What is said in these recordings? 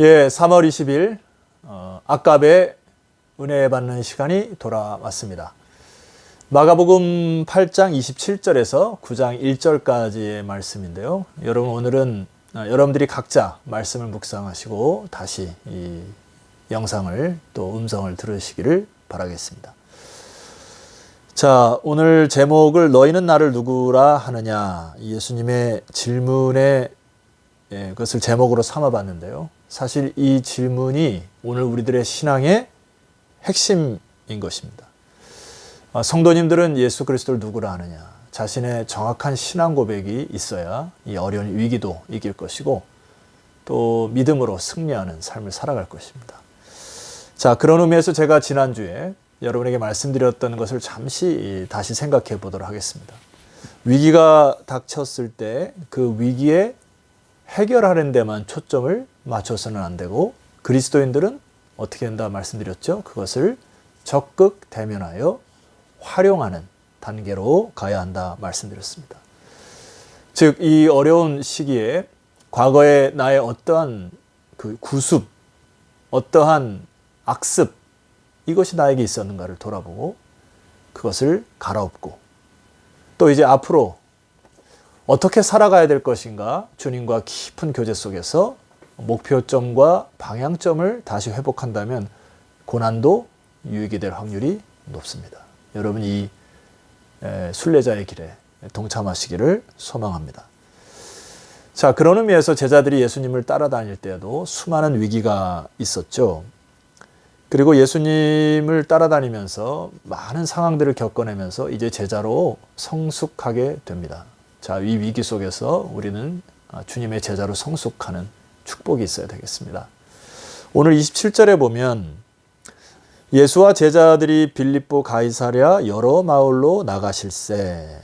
예, 3월 20일 어, 악갑의 은혜 받는 시간이 돌아왔습니다. 마가복음 8장 27절에서 9장 1절까지의 말씀인데요. 여러분 오늘은 어, 여러분들이 각자 말씀을 묵상하시고 다시 이 영상을 또 음성을 들으시기를 바라겠습니다. 자, 오늘 제목을 너희는 나를 누구라 하느냐 예수님의 질문에 예, 그것을 제목으로 삼아봤는데요. 사실 이 질문이 오늘 우리들의 신앙의 핵심인 것입니다. 아, 성도님들은 예수 그리스도를 누구라 하느냐. 자신의 정확한 신앙 고백이 있어야 이 어려운 위기도 이길 것이고 또 믿음으로 승리하는 삶을 살아갈 것입니다. 자, 그런 의미에서 제가 지난주에 여러분에게 말씀드렸던 것을 잠시 다시 생각해 보도록 하겠습니다. 위기가 닥쳤을 때 그 위기에 해결하는 데만 초점을 맞춰서는 안 되고 그리스도인들은 어떻게 한다 말씀드렸죠? 그것을 적극 대면하여 활용하는 단계로 가야 한다 말씀드렸습니다. 즉, 이 어려운 시기에 과거에 나의 어떠한 그 구습, 어떠한 악습, 이것이 나에게 있었는가를 돌아보고 그것을 갈아엎고 또 이제 앞으로 어떻게 살아가야 될 것인가 주님과 깊은 교제 속에서 목표점과 방향점을 다시 회복한다면 고난도 유익이 될 확률이 높습니다. 여러분 이 순례자의 길에 동참하시기를 소망합니다. 자, 그런 의미에서 제자들이 예수님을 따라다닐 때에도 수많은 위기가 있었죠. 그리고 예수님을 따라다니면서 많은 상황들을 겪어내면서 이제 제자로 성숙하게 됩니다. 자, 이 위기 속에서 우리는 주님의 제자로 성숙하는 축복이 있어야 되겠습니다. 오늘 27절에 보면 예수와 제자들이 빌립보 가이사랴 여러 마을로 나가실세.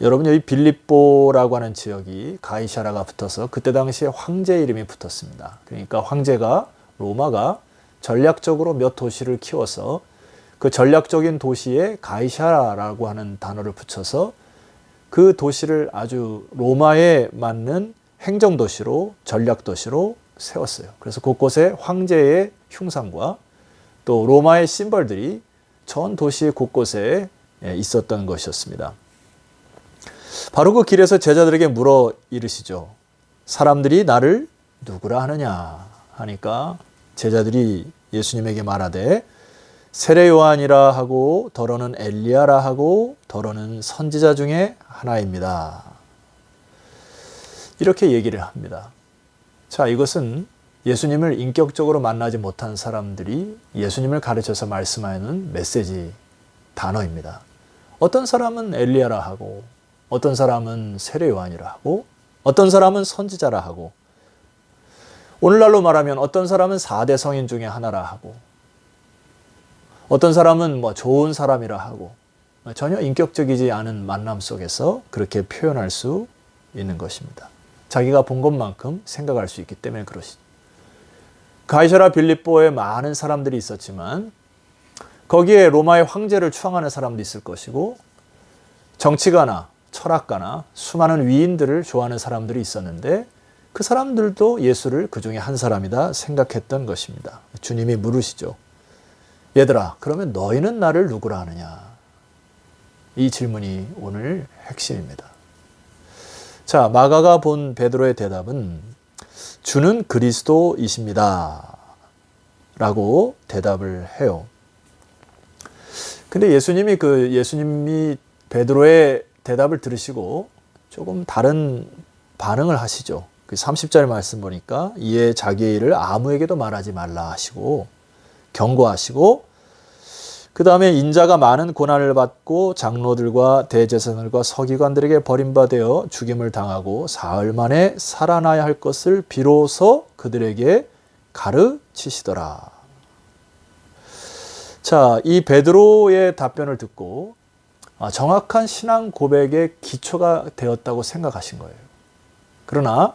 여러분 여기 빌립보라고 하는 지역이 가이사라가 붙어서 그때 당시에 황제 이름이 붙었습니다. 그러니까 황제가 로마가 전략적으로 몇 도시를 키워서 그 전략적인 도시에 가이샤라라고 하는 단어를 붙여서 그 도시를 아주 로마에 맞는 행정 도시로 전략 도시로 세웠어요. 그래서 곳곳에 황제의 흉상과 또 로마의 심벌들이 전 도시 곳곳에 예, 있었던 것이었습니다. 바로 그 길에서 제자들에게 물어 이르시죠. 사람들이 나를 누구라 하느냐 하니까 제자들이 예수님에게 말하되 세례 요한이라 하고 더러는 엘리야라 하고 더러는 선지자 중에 하나입니다. 이렇게 얘기를 합니다. 자, 이것은 예수님을 인격적으로 만나지 못한 사람들이 예수님을 가르쳐서 말씀하는 메시지 단어입니다. 어떤 사람은 엘리야라 하고 어떤 사람은 세례 요한이라 하고 어떤 사람은 선지자라 하고 오늘날로 말하면 어떤 사람은 4대 성인 중에 하나라 하고 어떤 사람은 뭐 좋은 사람이라 하고 전혀 인격적이지 않은 만남 속에서 그렇게 표현할 수 있는 것입니다. 자기가 본 것만큼 생각할 수 있기 때문에 그러시죠. 가이사라 빌립보에 많은 사람들이 있었지만 거기에 로마의 황제를 추앙하는 사람도 있을 것이고 정치가나 철학가나 수많은 위인들을 좋아하는 사람들이 있었는데 그 사람들도 예수를 그 중에 한 사람이다 생각했던 것입니다. 주님이 물으시죠. 얘들아, 그러면 너희는 나를 누구라 하느냐? 이 질문이 오늘 핵심입니다. 자, 마가가 본 베드로의 대답은 주는 그리스도이십니다. 라고 대답을 해요. 근데 예수님이 그 예수님이 베드로의 대답을 들으시고 조금 다른 반응을 하시죠. 그 30절 말씀 보니까 이에 자기의 일을 아무에게도 말하지 말라 하시고 경고하시고 그 다음에 인자가 많은 고난을 받고 장로들과 대제사장들과 서기관들에게 버림받아 죽임을 당하고 사흘 만에 살아나야 할 것을 비로소 그들에게 가르치시더라. 자, 이 베드로의 답변을 듣고 아, 정확한 신앙 고백의 기초가 되었다고 생각하신 거예요. 그러나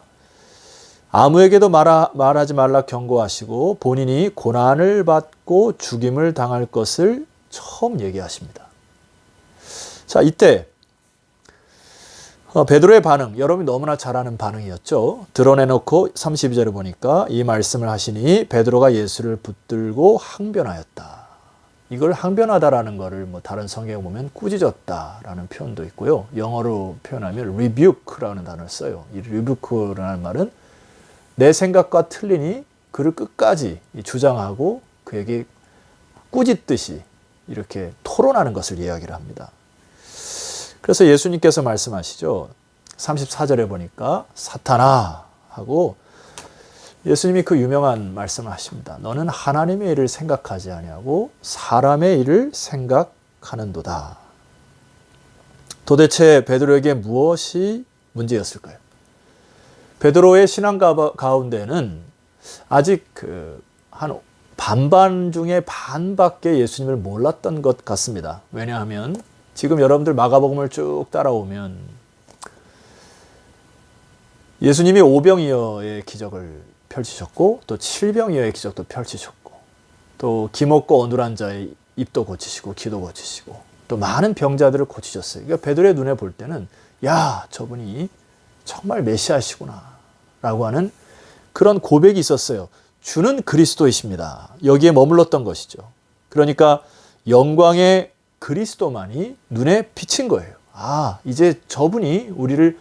아무에게도 말하, 말하지 말라 경고하시고 본인이 고난을 받고 죽임을 당할 것을 처음 얘기하십니다. 자, 이때 어, 베드로의 반응, 여러분이 너무나 잘 아는 반응이었죠. 드러내놓고 32절에 보니까 이 말씀을 하시니 베드로가 예수를 붙들고 항변하였다. 이걸 항변하다라는 것을 뭐 다른 성경에 보면 꾸짖었다라는 표현도 있고요. 영어로 표현하면 rebuke라는 단어를 써요. 이 rebuke라는 말은 내 생각과 틀리니 그를 끝까지 주장하고 그에게 꾸짖듯이 이렇게 토론하는 것을 이야기를 합니다. 그래서 예수님께서 말씀하시죠. 34절에 보니까 사탄아 하고 예수님이 그 유명한 말씀을 하십니다. 너는 하나님의 일을 생각하지 아니하고 사람의 일을 생각하는도다. 도대체 베드로에게 무엇이 문제였을까요? 베드로의 신앙 가운데는 아직 그한 반반 중에 반밖에 예수님을 몰랐던 것 같습니다. 왜냐하면 지금 여러분들 마가복음을 쭉 따라오면 예수님이 오병이어의 기적을 펼치셨고 또 칠병이어의 기적도 펼치셨고 또 기먹고 어눌한 자의 입도 고치시고 기도 고치시고 또 많은 병자들을 고치셨어요. 그러니까 베드로의 눈에 볼 때는 야 저분이 정말 메시아시구나 라고 하는 그런 고백이 있었어요. 주는 그리스도이십니다. 여기에 머물렀던 것이죠. 그러니까 영광의 그리스도만이 눈에 비친 거예요. 아, 이제 저분이 우리를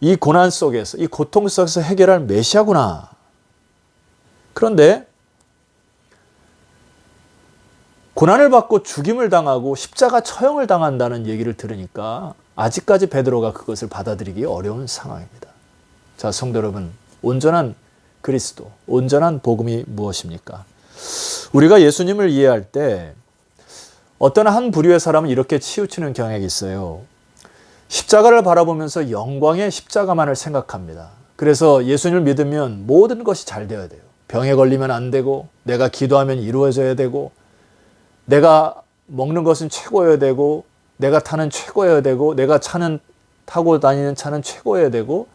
이 고난 속에서, 이 고통 속에서 해결할 메시아구나. 그런데 고난을 받고 죽임을 당하고 십자가 처형을 당한다는 얘기를 들으니까 아직까지 베드로가 그것을 받아들이기 어려운 상황입니다. 자, 성도 여러분, 온전한 그리스도, 온전한 복음이 무엇입니까? 우리가 예수님을 이해할 때 어떤 한 부류의 사람은 이렇게 치우치는 경향이 있어요. 십자가를 바라보면서 영광의 십자가만을 생각합니다. 그래서 예수님을 믿으면 모든 것이 잘 되어야 돼요. 병에 걸리면 안 되고, 내가 기도하면 이루어져야 되고, 내가 먹는 것은 최고여야 되고, 내가 타는 최고여야 되고, 내가 차는 타고 다니는 차는 최고여야 되고,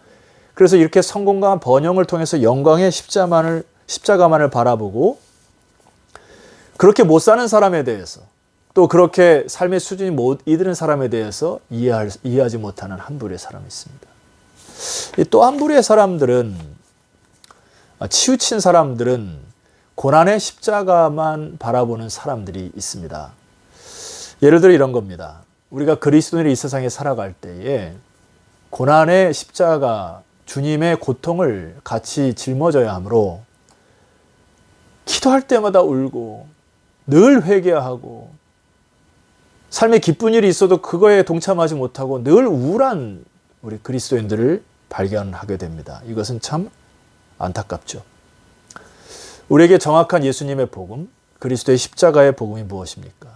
그래서 이렇게 성공과 번영을 통해서 영광의 십자만을 십자가만을 바라보고 그렇게 못 사는 사람에 대해서 또 그렇게 삶의 수준이 못 이르는 사람에 대해서 이해할, 이해하지 못하는 한 부류의 사람이 있습니다. 또 한 부류의 사람들은 아, 치우친 사람들은 고난의 십자가만 바라보는 사람들이 있습니다. 예를 들어 이런 겁니다. 우리가 그리스도인이 이 세상에 살아갈 때에 고난의 십자가 주님의 고통을 같이 짊어져야 하므로 기도할 때마다 울고 늘 회개하고 삶에 기쁜 일이 있어도 그거에 동참하지 못하고 늘 우울한 우리 그리스도인들을 발견하게 됩니다. 이것은 참 안타깝죠. 우리에게 정확한 예수님의 복음, 그리스도의 십자가의 복음이 무엇입니까?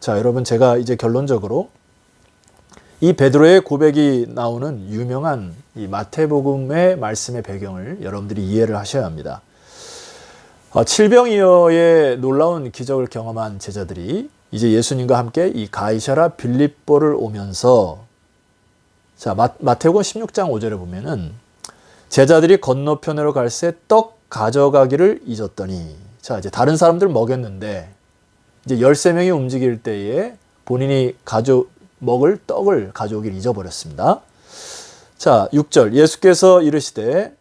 자, 여러분 제가 이제 결론적으로 이 베드로의 고백이 나오는 유명한 이 마태복음의 말씀의 배경을 여러분들이 이해를 하셔야 합니다. 어, 칠병이어의 놀라운 기적을 경험한 제자들이 이제 예수님과 함께 이 가이샤라 빌립보를 오면서 자 마, 마태복음 16장 5절에 보면은 제자들이 건너편으로 갈새 떡 가져가기를 잊었더니 자 이제 다른 사람들 먹였는데 이제 13명이 움직일 때에 본인이 가져 먹을 떡을 가져오길 잊어버렸습니다. 자, 6절 예수께서 이르시되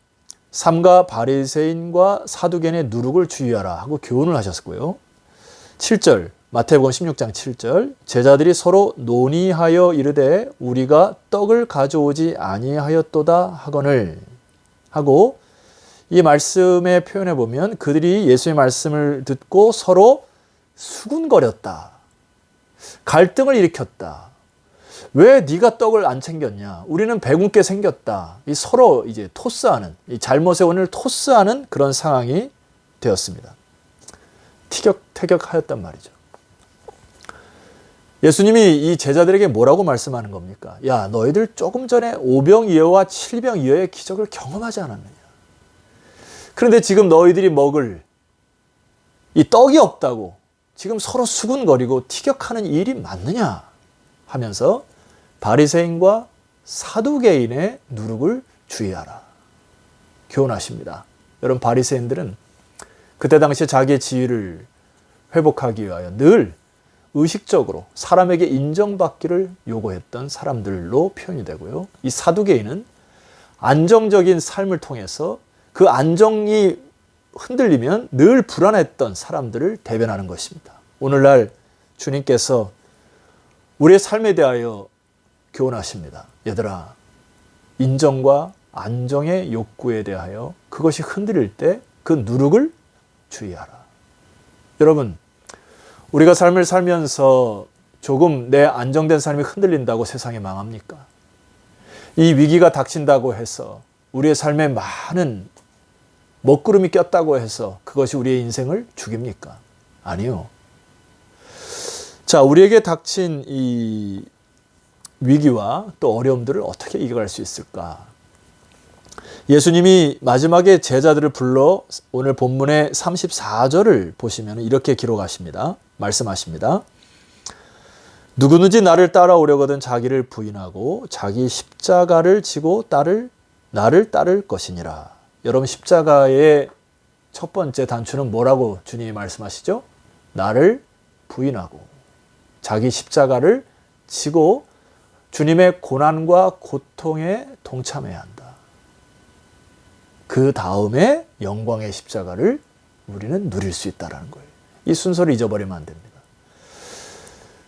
삼가 바리새인과 사두개인의 누룩을 주의하라 하고 교훈을 하셨고요. 7절 마태복음 16장 7절 제자들이 서로 논의하여 이르되 우리가 떡을 가져오지 아니하였도다 하거늘 하고 이 말씀의 표현해 보면 그들이 예수의 말씀을 듣고 서로 수군거렸다. 갈등을 일으켰다. 왜 네가 떡을 안 챙겼냐? 우리는 배굶게 생겼다. 이 서로 이제 토스하는 이 잘못의 원을 토스하는 그런 상황이 되었습니다. 티격태격하였단 말이죠. 예수님이 이 제자들에게 뭐라고 말씀하는 겁니까? 야, 너희들 조금 전에 오병이어와 칠병이어의 기적을 경험하지 않았느냐? 그런데 지금 너희들이 먹을 이 떡이 없다고 지금 서로 수군거리고 티격하는 일이 맞느냐? 하면서 바리새인과 사두개인의 누룩을 주의하라. 교훈하십니다. 여러분 바리새인들은 그때 당시 자기의 지위를 회복하기 위하여 늘 의식적으로 사람에게 인정받기를 요구했던 사람들로 표현이 되고요. 이 사두개인은 안정적인 삶을 통해서 그 안정이 흔들리면 늘 불안했던 사람들을 대변하는 것입니다. 오늘날 주님께서 우리의 삶에 대하여 교훈하십니다. 얘들아, 인정과 안정의 욕구에 대하여 그것이 흔들릴 때 그 누룩을 주의하라. 여러분, 우리가 삶을 살면서 조금 내 안정된 삶이 흔들린다고 세상이 망합니까? 이 위기가 닥친다고 해서 우리의 삶에 많은 먹구름이 꼈다고 해서 그것이 우리의 인생을 죽입니까? 아니요. 자, 우리에게 닥친 이 위기와 또 어려움들을 어떻게 이겨갈 수 있을까? 예수님이 마지막에 제자들을 불러 오늘 본문의 34절을 보시면 이렇게 기록하십니다. 말씀하십니다. 누구든지 나를 따라오려거든 자기를 부인하고 자기 십자가를 지고 따를 나를 따를 것이니라. 여러분 십자가의 첫 번째 단추는 뭐라고 주님이 말씀하시죠? 나를 부인하고 자기 십자가를 지고 주님의 고난과 고통에 동참해야 한다. 그 다음에 영광의 십자가를 우리는 누릴 수 있다라는 거예요. 이 순서를 잊어버리면 안 됩니다.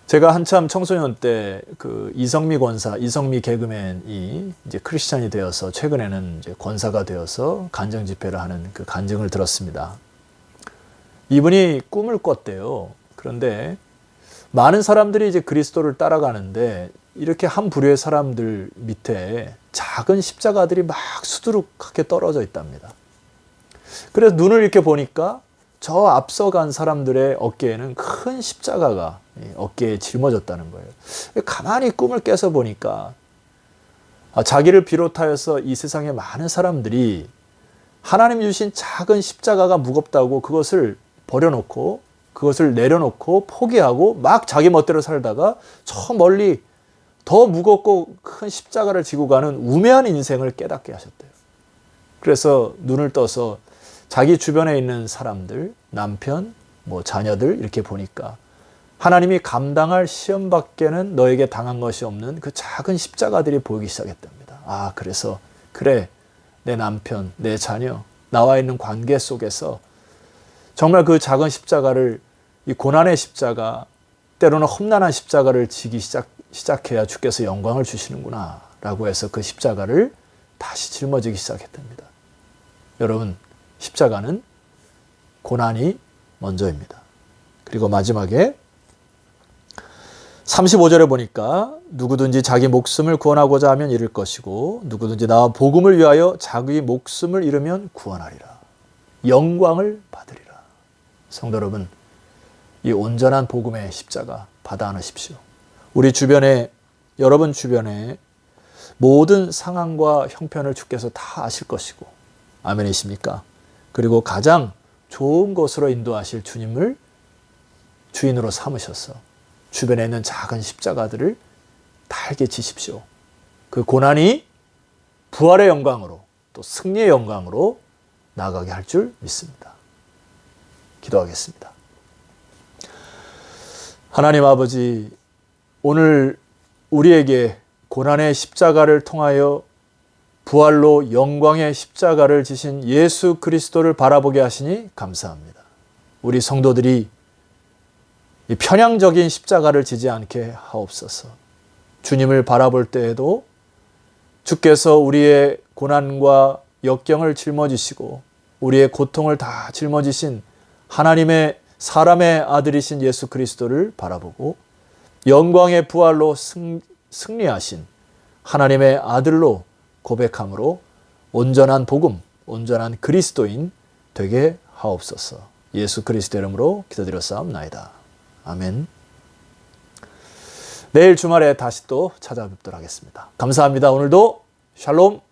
제가 한참 청소년 때 그 이성미 권사, 이성미 개그맨이 이제 크리스찬이 되어서 최근에는 이제 권사가 되어서 간증 집회를 하는 그 간증을 들었습니다. 이분이 꿈을 꿨대요. 그런데 많은 사람들이 이제 그리스도를 따라가는데 이렇게 한 부류의 사람들 밑에 작은 십자가들이 막 수두룩하게 떨어져 있답니다. 그래서 눈을 이렇게 보니까 저 앞서간 사람들의 어깨에는 큰 십자가가 어깨에 짊어졌다는 거예요. 가만히 꿈을 깨서 보니까 아, 자기를 비롯하여서 이 세상의 많은 사람들이 하나님 주신 작은 십자가가 무겁다고 그것을 버려놓고 그것을 내려놓고 포기하고 막 자기 멋대로 살다가 저 멀리 더 무겁고 큰 십자가를 지고 가는 우매한 인생을 깨닫게 하셨대요. 그래서 눈을 떠서 자기 주변에 있는 사람들, 남편, 뭐 자녀들 이렇게 보니까 하나님이 감당할 시험 밖에는 너에게 당한 것이 없는 그 작은 십자가들이 보이기 시작했답니다. 아, 그래서 그래. 내 남편, 내 자녀, 나와 있는 관계 속에서 정말 그 작은 십자가를 이 고난의 십자가, 때로는 험난한 십자가를 지기 시작 시작해야 주께서 영광을 주시는구나 라고 해서 그 십자가를 다시 짊어지기 시작했답니다. 여러분, 십자가는 고난이 먼저입니다. 그리고 마지막에 35절에 보니까 누구든지 자기 목숨을 구원하고자 하면 잃을 것이고 누구든지 나와 복음을 위하여 자기 목숨을 잃으면 구원하리라. 영광을 받으리라. 성도 여러분, 이 온전한 복음의 십자가 받아 안으십시오. 우리 주변에 여러분 주변에 모든 상황과 형편을 주께서 다 아실 것이고 아멘이십니까? 그리고 가장 좋은 곳으로 인도하실 주님을 주인으로 삼으셔서 주변에 있는 작은 십자가들을 달게 지십시오. 그 고난이 부활의 영광으로 또 승리의 영광으로 나가게 할 줄 믿습니다. 기도하겠습니다. 하나님 아버지 오늘 우리에게 고난의 십자가를 통하여 부활로 영광의 십자가를 지신 예수 그리스도를 바라보게 하시니 감사합니다. 우리 성도들이 이 편향적인 십자가를 지지 않게 하옵소서. 주님을 바라볼 때에도 주께서 우리의 고난과 역경을 짊어지시고 우리의 고통을 다 짊어지신 하나님의 사람의 아들이신 예수 그리스도를 바라보고 영광의 부활로 승, 승리하신 하나님의 아들로 고백함으로 온전한 복음, 온전한 그리스도인 되게 하옵소서. 예수 그리스도 이름으로 기도드렸사옵나이다. 아멘. 내일 주말에 다시 또 찾아뵙도록 하겠습니다. 감사합니다. 오늘도 샬롬.